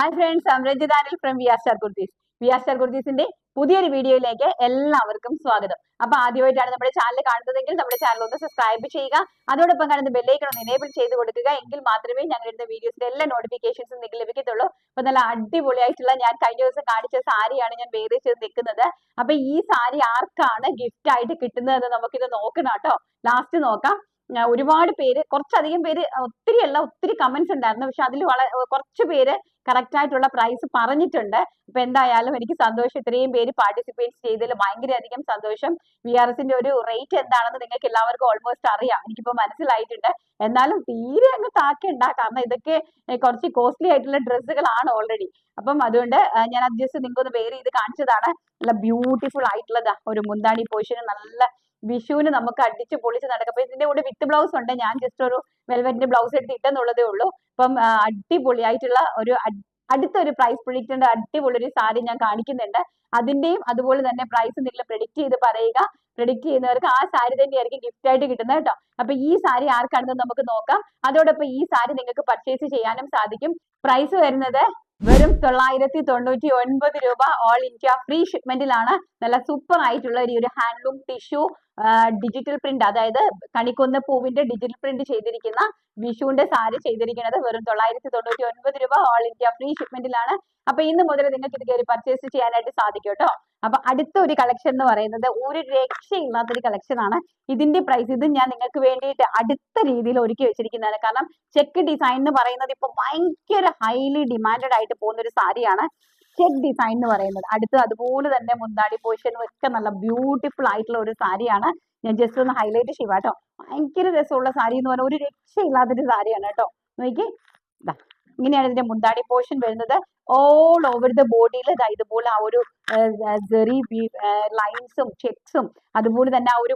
Hi friends Ranjith from V R star kurtis V R star കുർത്തീസിന്റെ പുതിയൊരു വീഡിയോയിലേക്ക് എല്ലാവർക്കും സ്വാഗതം. അപ്പൊ ആദ്യമായിട്ടാണ് നമ്മുടെ ചാനൽ കാണുന്നതെങ്കിൽ നമ്മുടെ ചാനൽ ഒന്ന് സബ്സ്ക്രൈബ് ചെയ്യുക. അതോടൊപ്പം കാണുന്ന ബെല്ലൈക്കൺ ഒന്ന് എനേബിൾ ചെയ്ത് കൊടുക്കുക. എങ്കിൽ മാത്രമേ ഞങ്ങൾ ഇടുന്ന വീഡിയോസിന്റെ എല്ലാ നോട്ടിഫിക്കേഷൻസും നിങ്ങൾക്ക് ലഭിക്കത്തുള്ളൂ. അപ്പൊ നല്ല അടിപൊളിയായിട്ടുള്ള ഞാൻ കഴിഞ്ഞ ദിവസം കാണിച്ച സാരിയാണ് ഞാൻ ചെയ്ത് നിൽക്കുന്നത്. അപ്പൊ ഈ സാരി ആർക്കാണ് ഗിഫ്റ്റ് ആയിട്ട് കിട്ടുന്നതെന്ന് നമുക്കിത് നോക്കണം കേട്ടോ. ലാസ്റ്റ് നോക്കാം. ഒരുപാട് പേര് കുറച്ചധികം പേര് ഒത്തിരി അല്ല ഒത്തിരി കമന്റ്സ് ഉണ്ടായിരുന്നു. പക്ഷെ അതിൽ വളരെ കുറച്ച് പേര് കറക്റ്റ് ആയിട്ടുള്ള പ്രൈസ് പറഞ്ഞിട്ടുണ്ട്. അപ്പൊ എന്തായാലും എനിക്ക് സന്തോഷം. ഇത്രയും പേര് പാർട്ടിസിപ്പേറ്റ് ചെയ്തതിൽ ഭയങ്കര അധികം സന്തോഷം വി ആർ എസിന്റെ ഒരു റേറ്റ് എന്താണെന്ന് നിങ്ങൾക്ക് എല്ലാവർക്കും ഓൾമോസ്റ്റ് അറിയാം. എനിക്കിപ്പോ മനസ്സിലായിട്ടുണ്ട്. എന്നാലും തീരെ അങ്ങ് താക്കണ്ട. കാരണം ഇതൊക്കെ കുറച്ച് കോസ്റ്റ്ലി ആയിട്ടുള്ള ഡ്രസ്സുകളാണ് ഓൾറെഡി അപ്പം അതുകൊണ്ട് ഞാൻ അത് ജസ്റ്റ് നിങ്ങൾക്ക് ഒന്ന് വേറെ ഇത് കാണിച്ചതാണ്. നല്ല ബ്യൂട്ടിഫുൾ ആയിട്ടുള്ളതാ ഒരു മുന്താണി പോഷന് നല്ല വിഷുവിന് നമുക്ക് അടിച്ച് പൊളിച്ച് നടക്കാം. അപ്പൊ ഇതിന്റെ കൂടെ വിത്ത് ബ്ലൗസ് ഉണ്ട്. ഞാൻ ജസ്റ്റ് ഒരു വെൽവെറ്റിന്റെ ബ്ലൗസ് എടുത്ത് ഇട്ടെന്നുള്ളതേ ഉള്ളൂ. അപ്പം അടിപൊളിയായിട്ടുള്ള ഒരു അടുത്ത അടുത്തൊരു പ്രൈസ് പ്രൊഡിക്റ്റിന്റെ അടിപൊളി ഒരു സാരി ഞാൻ കാണിക്കുന്നുണ്ട്. അതിന്റെയും അതുപോലെ തന്നെ പ്രൈസ് നിങ്ങൾ പ്രഡിക്റ്റ് ചെയ്ത് പറയുക. പ്രഡിക്റ്റ് ചെയ്യുന്നവർക്ക് ആ സാരി തന്നെയായിരിക്കും ഗിഫ്റ്റ് ആയിട്ട് കിട്ടുന്നത് കേട്ടോ. അപ്പൊ ഈ സാരി ആർക്കാണെന്ന് നമുക്ക് നോക്കാം. അതോടൊപ്പം ഈ സാരി നിങ്ങൾക്ക് പർച്ചേസ് ചെയ്യാനും സാധിക്കും. പ്രൈസ് വരുന്നത് വെറും തൊള്ളായിരത്തി തൊണ്ണൂറ്റി ഒൻപത് രൂപ ഓൾ ഇന്ത്യ ഫ്രീ ഷിപ്മെന്റിലാണ് നല്ല സൂപ്പർ ആയിട്ടുള്ള ഒരു ഒരു ഹാൻഡ്ലൂം ടിഷ്യൂ ഡിജിറ്റൽ പ്രിന്റ് അതായത് കണിക്കൊന്ന പൂവിന്റെ ഡിജിറ്റൽ പ്രിന്റ് ചെയ്തിരിക്കുന്ന വിഷുവിന്റെ സാരി ചെയ്തിരിക്കുന്നത് വെറും തൊള്ളായിരത്തി തൊണ്ണൂറ്റി ഒൻപത് രൂപ ഓൾ ഇന്ത്യ ഫ്രീ ഷിപ്മെന്റിലാണ് അപ്പൊ ഇന്ന് മുതൽ നിങ്ങൾക്ക് ഇത് കയറി പർച്ചേസ് ചെയ്യാനായിട്ട് സാധിക്കും കേട്ടോ അപ്പൊ അടുത്ത ഒരു കളക്ഷൻ എന്ന് പറയുന്നത് ഒരു രക്ഷയില്ലാത്തൊരു കളക്ഷൻ ആണ്. ഇതിന്റെ പ്രൈസ് ഇത് ഞാൻ നിങ്ങൾക്ക് വേണ്ടിയിട്ട് അടുത്ത രീതിയിൽ ഒരുക്കി വെച്ചിരിക്കുന്നതാണ്. കാരണം ചെക്ക് ഡിസൈൻ എന്ന് പറയുന്നത് ഇപ്പൊ ഭയങ്കര ഹൈലി ഡിമാൻഡഡ് ആയിട്ട് പോകുന്ന ഒരു സാരിയാണ്. ചെക്ക് ഡിസൈൻ എന്ന് പറയുന്നത്. അടുത്ത് അതുപോലെ തന്നെ മുന്താടി പോർഷനും ഒക്കെ നല്ല ബ്യൂട്ടിഫുൾ ആയിട്ടുള്ള ഒരു സാരിയാണ്. ഞാൻ ജസ്റ്റ് ഒന്ന് ഹൈലൈറ്റ് ചെയ്യുക കേട്ടോ ഭയങ്കര രസമുള്ള സാരി എന്ന് പറഞ്ഞാൽ ഒരു രക്ഷയില്ലാത്തൊരു സാരിയാണ് കേട്ടോ നോക്കി ഇങ്ങനെയാണ് ഇതിന്റെ മുന്താടി പോർഷൻ വരുന്നത്. ഓൾ ഓവർ ദ ബോഡിയിൽ ഇതാ ഇതുപോലെ ആ ഒരു ജെറി ലൈൻസും ചെക്സും അതുപോലെ തന്നെ ആ ഒരു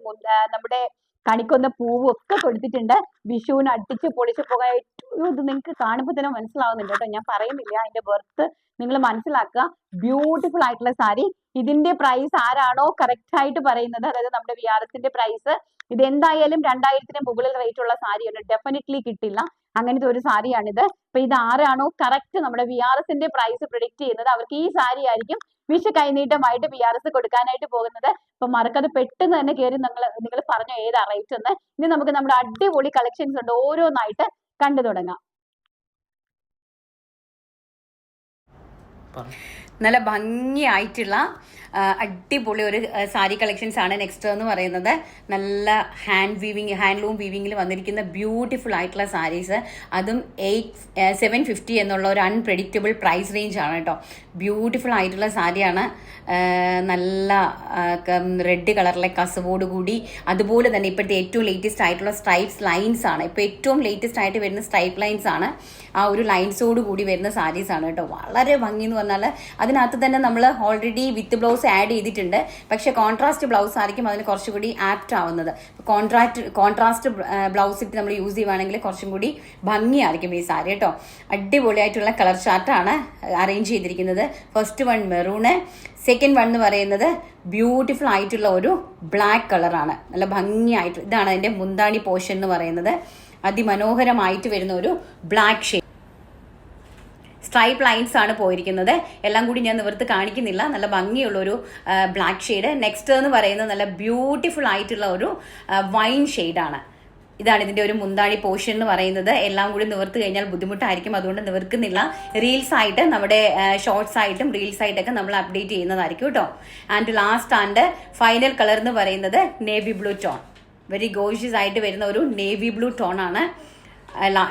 നമ്മുടെ കണിക്കൊന്ന പൂവും ഒക്കെ കൊടുത്തിട്ടുണ്ട് വിഷുവിന് അടിച്ച് പൊളിച്ച് പോകാൻ ഇത് നിങ്ങൾക്ക് കാണുമ്പോൾ തന്നെ മനസ്സിലാവുന്നുണ്ട് കേട്ടോ. ഞാൻ പറയുന്നില്ല. അതിന്റെ ബർത്ത് നിങ്ങൾ മനസ്സിലാക്കുക. ബ്യൂട്ടിഫുൾ ആയിട്ടുള്ള സാരി ഇതിന്റെ പ്രൈസ് ആരാണോ കറക്റ്റ് ആയിട്ട് പറയുന്നത്. അതായത് നമ്മുടെ വി ആർ എസിന്റെ പ്രൈസ് ഇത് എന്തായാലും രണ്ടായിരത്തിന് മുകളിൽ റേറ്റ് ഉള്ള സാരിയാണ് ഡെഫിനറ്റ്ലി കിട്ടില്ല. അങ്ങനത്തെ ഒരു സാരിയാണിത്. അപ്പൊ ഇത് ആരാണോ കറക്റ്റ് നമ്മുടെ വി ആർ എസിന്റെ പ്രൈസ് പ്രൊഡിക്റ്റ് ചെയ്യുന്നത്. അവർക്ക് ഈ സാരി ആയിരിക്കും വിഷു കൈനീട്ടമായിട്ട് വി ആർ എസ് കൊടുക്കാനായിട്ട് പോകുന്നത്. അപ്പൊ മറക്കത് പെട്ടെന്ന് തന്നെ കയറി നിങ്ങൾ നിങ്ങൾ പറഞ്ഞു ഏതാ റേറ്റ് എന്ന്. ഇനി നമുക്ക് നമ്മുടെ അടിപൊളി കളക്ഷൻസ് ഉണ്ട്. ഓരോന്നായിട്ട് കണ്ടു തുടങ്ങാം. നല്ല ഭംഗിയായിട്ടുള്ള അടിപൊളി ഒരു സാരി കളക്ഷൻസ് ആണ് നെക്സ്റ്റ് എന്ന് പറയുന്നത്. നല്ല ഹാൻഡ് വീവിങ് ഹാൻഡ്ലൂം വീവിങ്ങിൽ വന്നിരിക്കുന്ന ബ്യൂട്ടിഫുൾ ആയിട്ടുള്ള സാരീസ് അതും എയ്റ്റ് സെവൻ ഫിഫ്റ്റി എന്നുള്ള ഒരു അൺപ്രഡിക്റ്റബിൾ പ്രൈസ് റേഞ്ച് ആണ് കേട്ടോ ബ്യൂട്ടിഫുൾ ആയിട്ടുള്ള സാരിയാണ് നല്ല റെഡ് കളറിലെ കസവോട് കൂടി. അതുപോലെ തന്നെ ഇപ്പോഴത്തെ ഏറ്റവും ലേറ്റസ്റ്റ് ആയിട്ടുള്ള സ്ട്രൈപ്സ് ലൈൻസ് ആണ്. ഇപ്പോൾ ഏറ്റവും ലേറ്റസ്റ്റ് ആയിട്ട് വരുന്ന സ്ട്രൈപ്പ് ലൈൻസ് ആണ്. ആ ഒരു ലൈൻസോട് കൂടി വരുന്ന സാരീസ് ആണ് കേട്ടോ വളരെ ഭംഗി എന്ന് പറഞ്ഞാൽ അതിനകത്ത് തന്നെ നമ്മൾ ഓൾറെഡി വിത്ത് ബ്ലൗസ് ആഡ് ചെയ്തിട്ടുണ്ട്. പക്ഷെ കോൺട്രാസ്റ്റ് ബ്ലൗസ് ആയിരിക്കും അതിന് കുറച്ചുകൂടി ആപ്റ്റ് ആവുന്നത്. കോൺട്രാക്ട് കോൺട്രാസ്റ്റ് ബ്ലൗസ് ഇട്ട് നമ്മൾ യൂസ് ചെയ്യുവാണെങ്കിൽ കുറച്ചും കൂടി ഭംഗിയായിരിക്കും ഈ സാരി കേട്ടോ. അടിപൊളിയായിട്ടുള്ള കളർ ചാർട്ടാണ് അറേഞ്ച് ചെയ്തിരിക്കുന്നത്. First one maroon second one എന്ന് പറയുന്നത് ബ്യൂട്ടിഫുൾ ആയിട്ടുള്ള ഒരു ബ്ലാക്ക് കളറാണ് നല്ല ഭംഗിയായിട്ട് ഇതാണ് അതിന്റെ മുന്താണി പോർഷൻ എന്ന് പറയുന്നത്. അതിമനോഹരമായിട്ട് വരുന്ന ഒരു ബ്ലാക്ക് ഷെയ്ഡ് സ്ട്രൈപ്പ് ലൈൻസ് ആണ് പോയിരിക്കുന്നത്. എല്ലാം കൂടി ഞാൻ നിവർത്ത് കാണിക്കുന്നില്ല. നല്ല ഭംഗിയുള്ള ഒരു ബ്ലാക്ക് ഷെയ്ഡ് നെക്സ്റ്റ് എന്ന് പറയുന്നത് നല്ല ബ്യൂട്ടിഫുൾ ആയിട്ടുള്ള ഒരു വൈൻ ഷെയ്ഡാണ് ഇതാണ് ഇതിന്റെ ഒരു മുന്താണി പോർഷൻ എന്ന് പറയുന്നത്. എല്ലാം കൂടി നിവർത്ത് കഴിഞ്ഞാൽ ബുദ്ധിമുട്ടായിരിക്കും. അതുകൊണ്ട് നിവർക്കുന്നില്ല. റീൽസ് ആയിട്ട് നമ്മുടെ ഷോർട്സ് ആയിട്ടും റീൽസ് ആയിട്ടൊക്കെ നമ്മൾ അപ്ഡേറ്റ് ചെയ്യുന്നതായിരിക്കും കേട്ടോ. And last and final colour എന്ന് പറയുന്നത് navy blue tone very gorgeous ആയിട്ട് വരുന്ന ഒരു നേവി ബ്ലൂ ടോൺ ആണ്.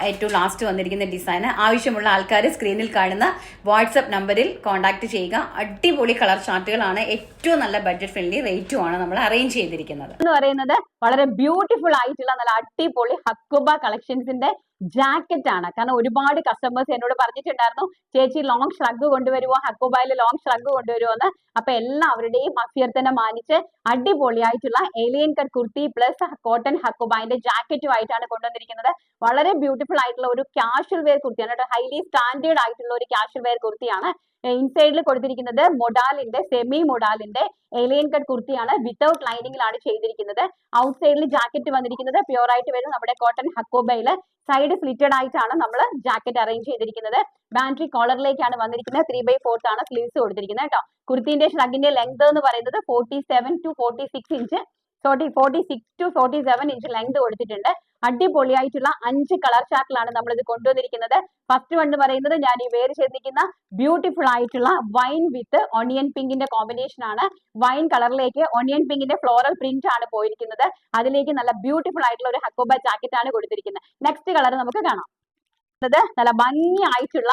ഏറ്റവും ലാസ്റ്റ് വന്നിരിക്കുന്ന ഡിസൈൻ ആവശ്യമുള്ള ആൾക്കാർ സ്ക്രീനിൽ കാണുന്ന വാട്സപ്പ് നമ്പറിൽ കോൺടാക്ട് ചെയ്യുക. അടിപൊളി കളർ ചാർട്ടുകളാണ്. ഏറ്റവും നല്ല ബഡ്ജറ്റ് ഫ്രണ്ട്ലി റേറ്റും ആണ് നമ്മൾ അറേഞ്ച് ചെയ്തിരിക്കുന്നത്. എന്ന് പറയുന്നത് വളരെ ബ്യൂട്ടിഫുൾ ആയിട്ടുള്ള നല്ല അടിപൊളി ഹക്കുബ കളക്ഷൻസിന്റെ ജാക്കറ്റ് ആണ്. കാരണം ഒരുപാട് കസ്റ്റമേഴ്സ് എന്നോട് പറഞ്ഞിട്ടുണ്ടായിരുന്നു ചേച്ചി ലോങ് ഷ്രഗ് കൊണ്ടുവരുമോ ഹക്കുബായിൽ ലോങ് ഷ്രഗ് കൊണ്ടുവരുമോ എന്ന് അപ്പൊ എല്ലാവരുടെയും അഭ്യർത്ഥന മാനിച്ച് അടിപൊളിയായിട്ടുള്ള A line cut kurti plus cotton ഹക്കുബായിന്റെ ജാക്കറ്റുമായിട്ടാണ് കൊണ്ടുവന്നിരിക്കുന്നത്. വളരെ ബ്യൂട്ടിഫുൾ ആയിട്ടുള്ള ഒരു കാഷ്വൽ വെയർ കുർത്തിയാണ്. ഹൈലി സ്റ്റാൻഡേർഡ് ആയിട്ടുള്ള ഒരു കാഷ്വൽ വെയർ കുർത്തിയാണ്. ഇൻസൈഡിൽ കൊടുത്തിരിക്കുന്നത് മൊഡാലിന്റെ സെമി മൊഡാലിന്റെ എലിയൻ കട്ട് കുർത്തിയാണ് വിത്തൗട്ട് ലൈനിങ്ങിലാണ് ചെയ്തിരിക്കുന്നത്. ഔട്ട് സൈഡിൽ ജാക്കറ്റ് വന്നിരിക്കുന്നത് പ്യുവർ ആയിട്ട് വരുന്ന നമ്മുടെ കോട്ടൺ ഹക്കോബയിൽ സൈഡ് സ്ലിറ്റഡ് ആയിട്ടാണ് നമ്മൾ ജാക്കറ്റ് അറേഞ്ച് ചെയ്തിരിക്കുന്നത്. ബാൻഡ്രി കോളറിലേക്കാണ് വന്നിരിക്കുന്നത്. ത്രീ ബൈ ഫോർത്ത് ആണ് സ്ലീവ്സ് കൊടുത്തിരിക്കുന്നത് കേട്ടോ. കുർത്തിന്റെ ഷ്രഗിന്റെ ലെങ്ത് എന്ന് പറയുന്നത് forty seven to forty six inch forty forty six to forty seven inch length കൊടുത്തിട്ടുണ്ട്. അടിപൊളിയായിട്ടുള്ള അഞ്ച് കളർ ചാർട്ടിലാണ് നമ്മൾ ഇത് കൊണ്ടുവന്നിരിക്കുന്നത് ഫസ്റ്റ് വൺ പറയുന്നത് ഞാൻ ഈ വേര് ചേർന്നിരിക്കുന്ന ബ്യൂട്ടിഫുൾ ആയിട്ടുള്ള വൈൻ വിത്ത് ഒണിയൻ പിങ്കിന്റെ കോമ്പിനേഷൻ ആണ്. വൈൻ കളറിലേക്ക് ഒണിയൻ പിങ്കിന്റെ ഫ്ലോറൽ പ്രിന്റ് ആണ് പോയിരിക്കുന്നത്. അതിലേക്ക് നല്ല ബ്യൂട്ടിഫുൾ ആയിട്ടുള്ള ഒരു ഹക്കോബ ജാക്കറ്റ് ആണ് കൊടുത്തിരിക്കുന്നത്. നെക്സ്റ്റ് കളർ നമുക്ക് കാണാം. നല്ല ഭംഗിയായിട്ടുള്ള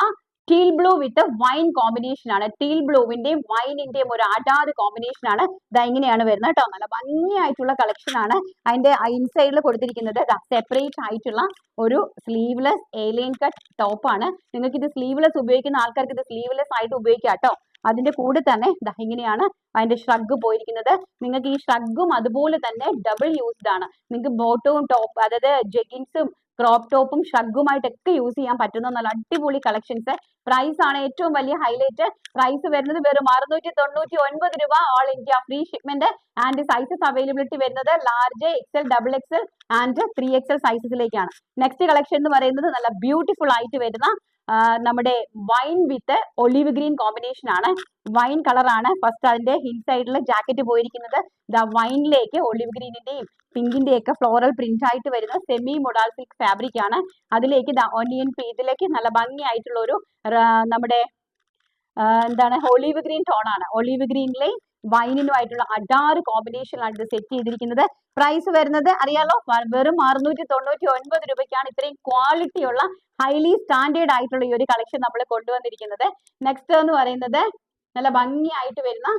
teal blue with wine combination ആണ്. ടീൽ ബ്ലൂവിന്റെയും വൈനിന്റെയും ഒരു അടാറ് കോമ്പിനേഷൻ ആണ്. ഇതാ ഇങ്ങനെയാണ് വരുന്നത് കേട്ടോ. നല്ല ഭംഗിയായിട്ടുള്ള കളക്ഷൻ ആണ്. അതിന്റെ ഇൻസൈഡിൽ കൊടുത്തിരിക്കുന്നത് സെപ്പറേറ്റ് ആയിട്ടുള്ള ഒരു സ്ലീവ്ലെസ് ഏലിയൻ കട്ട് ടോപ്പ് ആണ്. നിങ്ങൾക്ക് ഇത് സ്ലീവ്ലെസ് ഉപയോഗിക്കുന്ന ആൾക്കാർക്ക് ഇത് സ്ലീവ്ലെസ് ആയിട്ട് ഉപയോഗിക്കാം കേട്ടോ. അതിന്റെ കൂടെ തന്നെ ഇങ്ങനെയാണ് അതിന്റെ ഷ്രഗ് പോയിരിക്കുന്നത്. നിങ്ങൾക്ക് ഈ ഷ്രഗും അതുപോലെ തന്നെ ഡബിൾ യൂസ്ഡ് ആണ്. നിങ്ങൾക്ക് ബോട്ടവും ടോപ്പ് അതായത് ജെഗിൻസും ക്രോപ്പ് ടോപ്പും ഷഗ്ഗുമായിട്ടൊക്കെ യൂസ് ചെയ്യാൻ പറ്റുന്ന നല്ല അടിപൊളി കളക്ഷൻസ് പ്രൈസ് ആണ് ഏറ്റവും വലിയ ഹൈലൈറ്റ് പ്രൈസ് വരുന്നത് വെറും അറുന്നൂറ്റി തൊണ്ണൂറ്റി ഒൻപത് രൂപ all India free shipment and sizes availability വരുന്നത് large XL double XL and three XL സൈസസിലേക്കാണ് next collection എന്ന് പറയുന്നത് നല്ല ബ്യൂട്ടിഫുൾ ആയിട്ട് വരുന്ന നമ്മുടെ wine with olive green combination ആണ്. വൈൻ കളറാണ് ഫസ്റ്റ് അതിന്റെ ഇൻസൈഡിൽ ജാക്കറ്റ് പോയിരിക്കുന്നത്. ദ വൈനിലേക്ക് ഒലിവ് ഗ്രീനിന്റെയും പിങ്കിന്റെ ഒക്കെ ഫ്ലോറൽ പ്രിന്റ് ആയിട്ട് വരുന്ന സെമി മൊഡാൽ സിൽക്ക് ഫാബ്രിക് ആണ്. അതിലേക്ക് ദ ഒനിയൻ ഇതിലേക്ക് നല്ല ഭംഗിയായിട്ടുള്ള ഒരു നമ്മുടെ എന്താണ് ഒലിവ് ഗ്രീൻ ടോൺ ആണ്. ഒലിവ് ഗ്രീനിലെ വൈനിനുമായിട്ടുള്ള അഡാറ് കോമ്പിനേഷനിലാണ് ഇത് സെറ്റ് ചെയ്തിരിക്കുന്നത്. പ്രൈസ് വരുന്നത് അറിയാലോ വെറും അറുന്നൂറ്റി തൊണ്ണൂറ്റി ഒൻപത് രൂപയ്ക്കാണ് ഇത്രയും ക്വാളിറ്റി ഉള്ള ഹൈലി സ്റ്റാൻഡേർഡ് ആയിട്ടുള്ള ഈ ഒരു കളക്ഷൻ നമ്മൾ കൊണ്ടുവന്നിരിക്കുന്നത്. നെക്സ്റ്റ് എന്ന് പറയുന്നത് നല്ല ഭംഗിയായിട്ട് വരുന്ന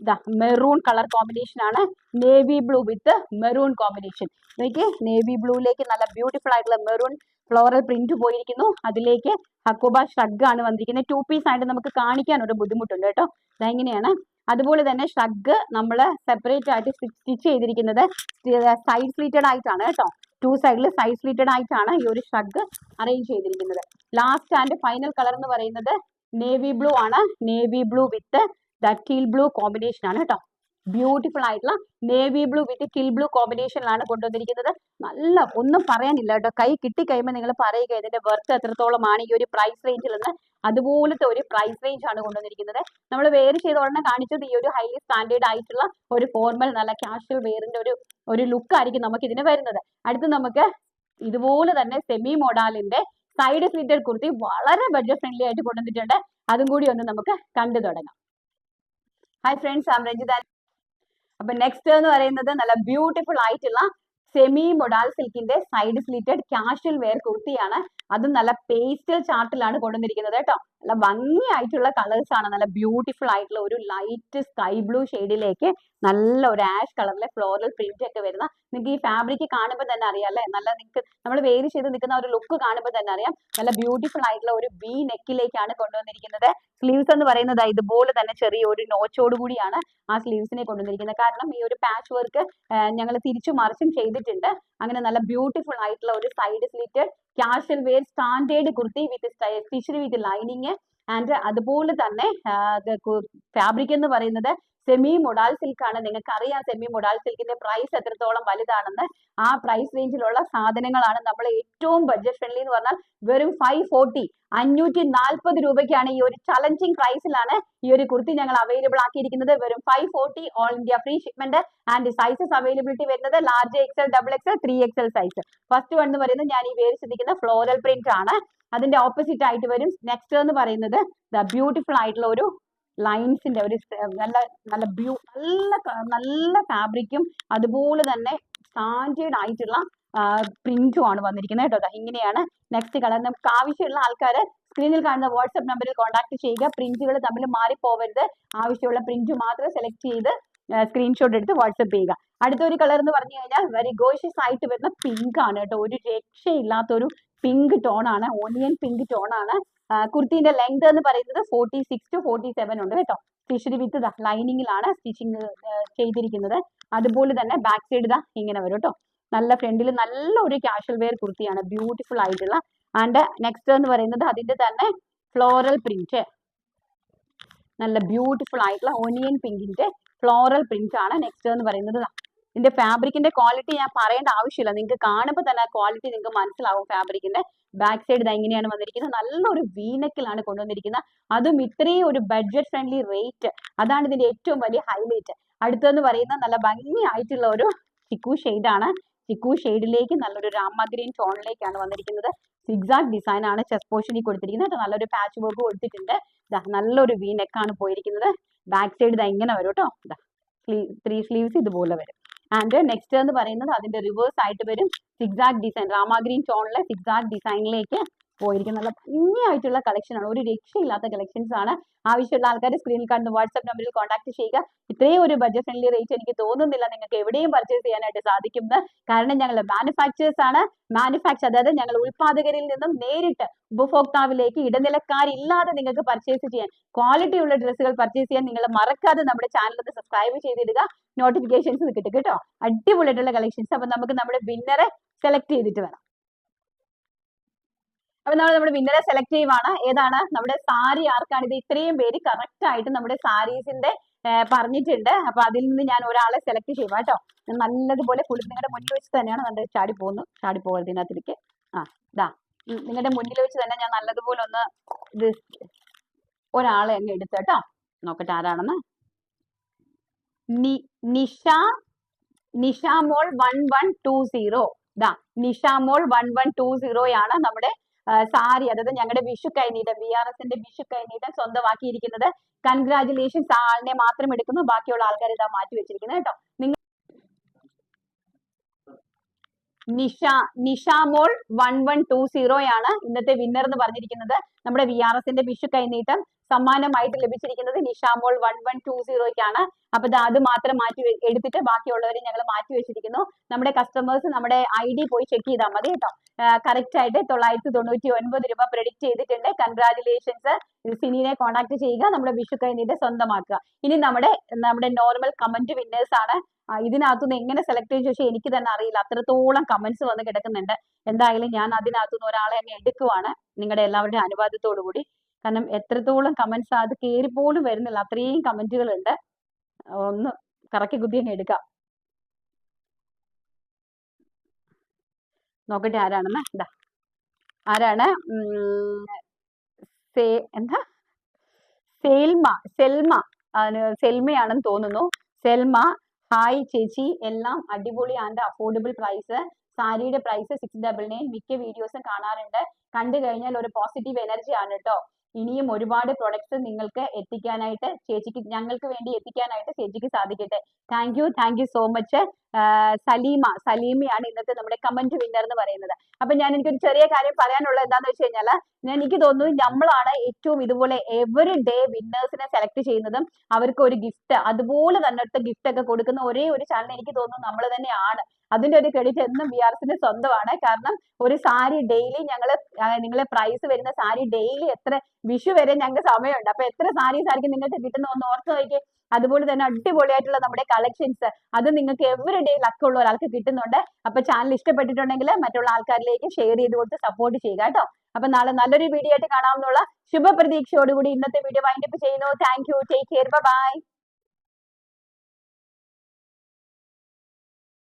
ഇതാ മെറൂൺ കളർ കോമ്പിനേഷൻ ആണ്. Navy blue with maroon combination നോക്കിയേ നേവി ബ്ലൂയിലേക്ക് നല്ല ബ്യൂട്ടിഫുൾ ആയിട്ടുള്ള മെറൂൺ ഫ്ലോറൽ പ്രിന്റ് പോയിരിക്കുന്നു. അതിലേക്ക് ഹക്കോബ ഷ്രഗ് ആണ് വന്നിരിക്കുന്നത്. ടു പീസ് ആയിട്ട് നമുക്ക് കാണിക്കാൻ ഒരു ബുദ്ധിമുട്ടുണ്ട് കേട്ടോ. ഇതെങ്ങനെയാണ്? അതുപോലെ തന്നെ ഷഗ് നമ്മൾ സെപ്പറേറ്റ് ആയിട്ട് സ്റ്റിച്ച് ചെയ്തിരിക്കുന്നത് സൈഡ് സ്ലീറ്റഡ് ആയിട്ടാണ് കേട്ടോ. ടു സൈഡിൽ സൈഡ് സ്ലീറ്റഡ് ആയിട്ടാണ് ഈ ഒരു ഷഗ് അറേഞ്ച് ചെയ്തിരിക്കുന്നത്. ലാസ്റ്റ് ആൻഡ് ഫൈനൽ കളർ എന്ന് പറയുന്നത് നേവി ബ്ലൂ ആണ്. Navy blue with teal blue combination ആണ് കേട്ടോ. ബ്യൂട്ടിഫുൾ ആയിട്ടുള്ള navy blue with teal blue കോമ്പിനേഷനിലാണ് കൊണ്ടുവന്നിരിക്കുന്നത്. നല്ല ഒന്നും പറയാനില്ല കേട്ടോ. കൈ കിട്ടിക്കഴിയുമ്പോൾ നിങ്ങൾ പറയുക ഇതിന്റെ വെർത്ത് എത്രത്തോളമാണ്? ഈ ഒരു പ്രൈസ് റേഞ്ചിൽ നിന്ന് അതുപോലത്തെ ഒരു പ്രൈസ് റേഞ്ച് ആണ് കൊണ്ടുവന്നിരിക്കുന്നത്. നമ്മൾ വെയർ ചെയ്ത ഉടനെ കാണിച്ചത് ഈ ഒരു ഹൈലി സ്റ്റാൻഡേർഡ് ആയിട്ടുള്ള ഒരു ഫോർമൽ നല്ല കാഷ്വൽ വെയറിന്റെ ഒരു ഒരു ലുക്ക് ആയിരിക്കും നമുക്ക് ഇതിന് വരുന്നത്. അടുത്ത് നമുക്ക് ഇതുപോലെ തന്നെ സെമി മോഡാലിന്റെ സൈഡ് സ്ലിറ്റഡ് കുർത്തി വളരെ ബഡ്ജറ്റ് ഫ്രണ്ട്ലി ആയിട്ട് കൊണ്ടുവന്നിട്ടുണ്ട്. അതും കൂടി ഒന്ന് നമുക്ക് കണ്ടു തുടങ്ങാം. ഹായ് ഫ്രണ്ട്സ് ആം രഞ്ജിത അപ്പൊ നെക്സ്റ്റ് എന്ന് പറയുന്നത് നല്ല ബ്യൂട്ടിഫുൾ ആയിട്ടുള്ള സെമി മൊഡാൽ സിൽക്കിന്റെ സൈഡ് സ്ലിറ്റഡ് കാഷ്വൽ വെയർ കുർത്തിയാണ് അതും നല്ല പേസ്റ്റൽ ചാർട്ടിലാണ് കൊണ്ടുവന്നിരിക്കുന്നത് കേട്ടോ. നല്ല ഭംഗിയായിട്ടുള്ള കളേഴ്സ് ആണ്. നല്ല ബ്യൂട്ടിഫുൾ ആയിട്ടുള്ള ഒരു ലൈറ്റ് സ്കൈ ബ്ലൂ ഷെയ്ഡിലേക്ക് നല്ല ഒരു ആഷ് കളറിലെ ഫ്ലോറൽ പ്രിന്റ് ഒക്കെ വരുന്ന നിങ്ങൾക്ക് ഈ ഫാബ്രിക് കാണുമ്പോൾ തന്നെ അറിയാം അല്ലേ? നല്ല നിങ്ങൾക്ക് നമ്മൾ വേര് ചെയ്ത് നിൽക്കുന്ന ഒരു ലുക്ക് കാണുമ്പോൾ തന്നെ അറിയാം. നല്ല ബ്യൂട്ടിഫുൾ ആയിട്ടുള്ള ഒരു ബി നെക്കിലേക്കാണ് കൊണ്ടുവന്നിരിക്കുന്നത്. സ്ലീവ്സ് എന്ന് പറയുന്നത് ഇതുപോലെ തന്നെ ചെറിയ ഒരു നോച്ചോട് കൂടിയാണ് ആ സ്ലീവ്സിനെ കൊണ്ടുവന്നിരിക്കുന്നത്. കാരണം ഈ ഒരു പാച്ച് വർക്ക് ഞങ്ങൾ തിരിച്ചു മറിച്ചും ചെയ്തിട്ടുണ്ട്. അങ്ങനെ നല്ല ബ്യൂട്ടിഫുൾ ആയിട്ടുള്ള ഒരു side slit casual wear standard kurti with stitch with lining and അതുപോലെ തന്നെ ഫാബ്രിക് എന്ന് പറയുന്നത് സെമി മൊഡാൽ സിൽക്ക് ആണ്. നിങ്ങൾക്ക് അറിയാം സെമി മൊഡാൽ സിൽക്കിന്റെ പ്രൈസ് എത്രത്തോളം വലുതാണെന്ന്. ആ പ്രൈസ് റേഞ്ചിലുള്ള സാധനങ്ങളാണ് നമ്മൾ ഏറ്റവും ബഡ്ജറ്റ് ഫ്രണ്ട്ലി എന്ന് പറഞ്ഞാൽ വെറും ഫൈവ് ഫോർട്ടി അഞ്ഞൂറ്റി നാൽപ്പത് രൂപയ്ക്കാണ് ഈ ഒരു ചലഞ്ചിങ് പ്രൈസിലാണ് ഈ ഒരു കുർത്തി ഞങ്ങൾ അവൈലബിൾ ആക്കിയിരിക്കുന്നത്. വെറും five forty all India free shipment and sizes availability വരുന്നത് large XL double XL three XL size first one എന്ന് പറയുന്നത് ഞാൻ ഈ പേര് ശ്രദ്ധിക്കുന്ന ഫ്ലോറൽ പ്രിന്റ് ആണ്. അതിന്റെ ഓപ്പോസിറ്റ് ആയിട്ട് വരും. നെക്സ്റ്റ് എന്ന് പറയുന്നത് ബ്യൂട്ടിഫുൾ ആയിട്ടുള്ള ഒരു ലൈൻസിന്റെ ഒരു നല്ല നല്ല ബ്യൂ നല്ല നല്ല ഫാബ്രിക്കും അതുപോലെ തന്നെ സ്റ്റാൻഡേർഡ് ആയിട്ടുള്ള പ്രിന്റും ആണ് വന്നിരിക്കുന്നത് കേട്ടോ. ഇങ്ങനെയാണ് നെക്സ്റ്റ് കളർ നമുക്ക് ആവശ്യമുള്ള ആൾക്കാർ സ്ക്രീനിൽ കാണുന്ന വാട്സ്ആപ്പ് നമ്പറിൽ കോൺടാക്ട് ചെയ്യുക. പ്രിന്റുകൾ തമ്മിൽ മാറിപ്പോവരുത്. ആവശ്യമുള്ള പ്രിന്റ് മാത്രം സെലക്ട് ചെയ്ത് സ്ക്രീൻഷോട്ട് എടുത്ത് വാട്സപ്പ് ചെയ്യുക. അടുത്ത ഒരു കളർ എന്ന് പറഞ്ഞു കഴിഞ്ഞാൽ വെരി ഗോഷ്യസ് ആയിട്ട് വരുന്ന പിങ്ക് ആണ് കേട്ടോ. ഒരു രക്ഷയില്ലാത്തൊരു പിങ്ക് ടോൺ ആണ് ഓണിയൻ പിങ്ക് ടോൺ ആണ്. കുർത്തിന്റെ ലെങ്ത് എന്ന് പറയുന്നത് forty six to forty seven ഉണ്ട് കേട്ടോ. സ്റ്റിച്ച്ഡ് വിത്ത് ദ ലൈനിങ്ങിലാണ് സ്റ്റിച്ചിങ് ചെയ്തിരിക്കുന്നത്. അതുപോലെ തന്നെ ബാക്ക് സൈഡ് ഇതാ ഇങ്ങനെ വരും കേട്ടോ. നല്ല ഫ്രണ്ടിൽ നല്ല ഒരു കാഷ്വൽ വെയർ കുർത്തിയാണ് ബ്യൂട്ടിഫുൾ ആയിട്ടുള്ള. ആൻഡ് നെക്സ്റ്റ് എന്ന് പറയുന്നത് അതിന്റെ തന്നെ ഫ്ലോറൽ പ്രിന്റ് നല്ല ബ്യൂട്ടിഫുൾ ആയിട്ടുള്ള ഓനിയൻ പിങ്കിന്റെ ഫ്ലോറൽ പ്രിന്റ് ആണ് നെക്സ്റ്റ് എന്ന് പറയുന്നത് ദാ. ഇതിന്റെ ഫാബ്രിക്കിന്റെ ക്വാളിറ്റി ഞാൻ പറയേണ്ട ആവശ്യമില്ല. നിങ്ങൾക്ക് കാണുമ്പോൾ തന്നെ ക്വാളിറ്റി നിങ്ങൾക്ക് മനസ്സിലാവും ഫാബ്രിക്കിന്റെ. ബാക്ക് സൈഡ് എങ്ങനെയാണ് വന്നിരിക്കുന്നത്. നല്ലൊരു വീനക്കിലാണ് കൊണ്ടുവന്നിരിക്കുന്നത്. അതും ഇത്രയും ഒരു ബഡ്ജറ്റ് ഫ്രണ്ട്ലി റേറ്റ്. അതാണ് ഇതിന്റെ ഏറ്റവും വലിയ ഹൈലൈറ്റ്. അടുത്തെന്ന് പറയുന്നത് നല്ല ഭംഗിയായിട്ടുള്ള ഒരു ചിക്കു ആണ് ചിക്കു ഷെയ്ഡിലേക്ക് നല്ലൊരു രാമ ഗ്രീൻ ടോണിലേക്കാണ് വന്നിരിക്കുന്നത്. സിക്സാക് ഡിസൈൻ ആണ് ചെസ് പോർഷനിൽ കൊടുത്തിരിക്കുന്നത്. നല്ലൊരു പാച്ച് വർക്ക് കൊടുത്തിട്ടുണ്ട്. നല്ലൊരു വി നെക്കാണ് പോയിരിക്കുന്നത്. ബാക്ക് സൈഡ് ഇതാ ഇങ്ങനെ വരും കേട്ടോ. ത്രീ സ്ലീവ്സ് ഇതുപോലെ വരും. ആൻഡ് നെക്സ്റ്റ് എന്ന് പറയുന്നത് അതിന്റെ റിവേഴ്സ് ആയിട്ട് വരും. സിക്സാക് ഡിസൈൻ രാമാഗ്രീൻ ടോണിലെ സിക്സാക് ഡിസൈനിലേക്ക് പോയിരിക്കുന്ന നല്ല ഭംഗിയായിട്ടുള്ള കളക്ഷൻ ആണ്. ഒരു രക്ഷയില്ലാത്ത കളക്ഷൻസ് ആണ്. ആവശ്യമുള്ള ആൾക്കാർ സ്ക്രീനിൽ കാണുന്ന വാട്സ്ആപ്പ് നമ്പറിൽ കോൺടാക്ട് ചെയ്യുക. ഇത്രയും ഒരു ബഡ്ജറ്റ് ഫ്രണ്ട്ലി റേറ്റ് എനിക്ക് തോന്നുന്നില്ല നിങ്ങൾക്ക് എവിടെയും പർച്ചേസ് ചെയ്യാനായിട്ട് സാധിക്കുന്നത് കാരണം ഞങ്ങൾ മാനുഫാക്ചേഴ്സ് ആണ്. മാനുഫാക്ചർ അതായത് ഞങ്ങൾ ഉൽപാദകരിൽ നിന്നും നേരിട്ട് ഉപഭോക്താവിലേക്ക് ഇടനിലക്കാരില്ലാതെ നിങ്ങൾക്ക് പർച്ചേസ് ചെയ്യാൻ ക്വാളിറ്റി ഉള്ള ഡ്രസ്സുകൾ പർച്ചേസ് ചെയ്യാൻ നിങ്ങൾ മറക്കാതെ നമ്മുടെ ഒന്ന് സബ്സ്ക്രൈബ് ചെയ്തിടുക. നോട്ടിഫിക്കേഷൻസ് കിട്ടും കേട്ടോ. അടിപൊളിയായിട്ടുള്ള കളക്ഷൻസ് അപ്പൊ നമുക്ക് നമ്മുടെ വിന്നറെ സെലക്ട് ചെയ്തിട്ട് വരാം. അപ്പൊ നമ്മൾ നമ്മുടെ വിന്നറെ സെലക്ട് ചെയ്യുവാണ്. ഏതാണ്? നമ്മുടെ സാരി ആർക്കാണ് ഇത് ഇത്രയും പേര് കറക്റ്റ് ആയിട്ട് നമ്മുടെ സാരീസിന്റെ പറഞ്ഞിട്ടുണ്ട്. അപ്പൊ അതിൽ നിന്ന് ഞാൻ ഒരാളെ സെലക്ട് ചെയ്യുക കേട്ടോ നല്ലതുപോലെ കുളി നിങ്ങളുടെ മുന്നിൽ വെച്ച് തന്നെയാണ് നമ്മുടെ ചാടി പോകുന്നു. ചാടി പോകരുത് ഇതിനകത്തിലേക്ക് ആ ഇതാ. നിങ്ങളുടെ മുന്നിൽ വെച്ച് തന്നെ ഞാൻ നല്ലതുപോലെ ഒന്ന് ഇത് ഒരാളെ അങ്ങ് എടുത്തു കേട്ടോ. നോക്കട്ടെ ആരാണെന്ന്. Nisha Nishamol one one two zero ഇതാ നിഷാമോൾ വൺ വൺ ടു സീറോയാണ് നമ്മുടെ സാരി അതായത് ഞങ്ങളുടെ വിഷു കൈനീട്ടം ബി ആർ എസിന്റെ വിഷു കൈനീട്ടം സ്വന്തമാക്കിയിരിക്കുന്നത്. കൺഗ്രാചുലേഷൻസ് ആളിനെ മാത്രം എടുക്കുന്നു. ബാക്കിയുള്ള ആൾക്കാർ ഇതാ മാറ്റി വെച്ചിരിക്കുന്നത് കേട്ടോ നിങ്ങൾ Nisha Nishamol one one two സീറോയാണ് ഇന്നത്തെ വിന്നർ എന്ന് പറഞ്ഞിരിക്കുന്നത്. നമ്മുടെ വി ആർ എസിന്റെ വിഷു കൈനീട്ടം സമ്മാനമായിട്ട് ലഭിച്ചിരിക്കുന്നത് നിഷാമോൾ വൺ വൺ ടു സീറോയ്ക്കാണ് അപ്പൊ ഇത് അത് മാത്രം മാറ്റി എടുത്തിട്ട് ബാക്കിയുള്ളവരെ ഞങ്ങൾ മാറ്റി വെച്ചിരിക്കുന്നു. നമ്മുടെ കസ്റ്റമേഴ്സ് നമ്മുടെ ഐ ഡി പോയി ചെക്ക് ചെയ്താൽ മതി കേട്ടോ. കറക്റ്റ് ആയിട്ട് തൊള്ളായിരത്തി തൊണ്ണൂറ്റി ഒൻപത് രൂപ പ്രെഡിക്റ്റ് ചെയ്തിട്ടുണ്ട്. കൺഗ്രാചുലേഷൻസ് സിനിനെ കോൺടാക്ട് ചെയ്യുക നമ്മുടെ വിഷു കൈനീട്ടം സ്വന്തമാക്കുക. ഇനി നമ്മുടെ നമ്മുടെ നോർമൽ കമന്റ് വിന്നേഴ്സ് ആണ്. ഇതിനകത്തുനിന്ന് എങ്ങനെ സെലക്ട് ചെയ്ത് ചോദിച്ചാൽ എനിക്ക് തന്നെ അറിയില്ല. അത്രത്തോളം കമന്റ്സ് വന്ന് കിടക്കുന്നുണ്ട്. എന്തായാലും ഞാൻ അതിനകത്തുനിന്ന് ഒരാളെ അങ്ങ് എടുക്കുവാണ് നിങ്ങളുടെ എല്ലാവരുടെയും അനുവാദത്തോടു കൂടി. കാരണം എത്രത്തോളം കമന്റ്സ് അത് കയറി പോലും വരുന്നില്ല. അത്രയും കമന്റുകൾ ഉണ്ട്. ഒന്ന് കറക്കി കുത്തി അങ്ങ് എടുക്കാം. നോക്കട്ടെ ആരാണെന്ന്. എന്താ ആരാണ്? എന്താ? സെൽമ സെൽമ. സെൽമയാണെന്ന് തോന്നുന്നു. സെൽമ ഹായ് ചേച്ചി. എല്ലാം അടിപൊളി ആൻഡ് അഫോർഡബിൾ പ്രൈസ് സാരിയുടെ പ്രൈസ് സിക്സ് ഡബിൾ നയൻ മിക്ക വീഡിയോസും കാണാറുണ്ട്. കണ്ടു കഴിഞ്ഞാൽ ഒരു പോസിറ്റീവ് എനർജി ആണ് കേട്ടോ ഇനിയും ഒരുപാട് പ്രൊഡക്ട്സ് നിങ്ങൾക്ക് എത്തിക്കാനായിട്ട് ചേച്ചിക്ക് ഞങ്ങൾക്ക് വേണ്ടി എത്തിക്കാനായിട്ട് ചേച്ചിക്ക് സാധിക്കട്ടെ. Thank you thank you so much Salima സലീമയാണ് ഇന്നത്തെ നമ്മുടെ കമന്റ് വിന്നർ എന്ന് പറയുന്നത്. അപ്പൊ ഞാൻ എനിക്കൊരു ചെറിയ കാര്യം പറയാനുള്ളത് എന്താന്ന് വെച്ച് കഴിഞ്ഞാൽ ഞാൻ എനിക്ക് തോന്നുന്നു നമ്മളാണ് ഏറ്റവും ഇതുപോലെ എവറി ഡേ വിന്നേഴ്സിനെ സെലക്ട് ചെയ്യുന്നതും അവർക്ക് ഒരു ഗിഫ്റ്റ് അതുപോലെ തന്നെ ഗിഫ്റ്റ് ഒക്കെ കൊടുക്കുന്ന ഒരേ ഒരു ചാനൽ എനിക്ക് തോന്നുന്നു നമ്മൾ തന്നെയാണ്. അതിന്റെ ഒരു ക്രെഡിറ്റ് എന്നും ബി ആർ സ്വന്തമാണ്. കാരണം ഒരു സാരി ഡെയിലി ഞങ്ങൾ നിങ്ങളെ പ്രൈസ് വരുന്ന സാരി ഡെയിലി എത്ര വിഷു വരെ ഞങ്ങൾക്ക് സമയമുണ്ട്. അപ്പൊ എത്ര സാരീസ് ആയിരിക്കും നിങ്ങൾക്ക് കിട്ടുന്ന ഒന്ന് ഓർത്ത് നോക്കി അതുപോലെ തന്നെ അടിപൊളിയായിട്ടുള്ള നമ്മുടെ കളക്ഷൻസ് അത് നിങ്ങൾക്ക് എവറി ഡേ ലക്ക് ഉള്ള ഒരാൾക്ക് കിട്ടുന്നുണ്ട്. അപ്പൊ ചാനൽ ഇഷ്ടപ്പെട്ടിട്ടുണ്ടെങ്കിൽ മറ്റുള്ള ആൾക്കാരിലേക്ക് ഷെയർ ചെയ്ത് കൊടുത്ത് സപ്പോർട്ട് ചെയ്യുക കേട്ടോ. അപ്പൊ നാളെ നല്ലൊരു വീഡിയോ ആയിട്ട് കാണാമെന്നുള്ള ശുഭപ്രതീക്ഷയോടുകൂടി ഇന്നത്തെ വീഡിയോ വൈൻഡപ്പ് ചെയ്യുന്നു. Thank you take care bye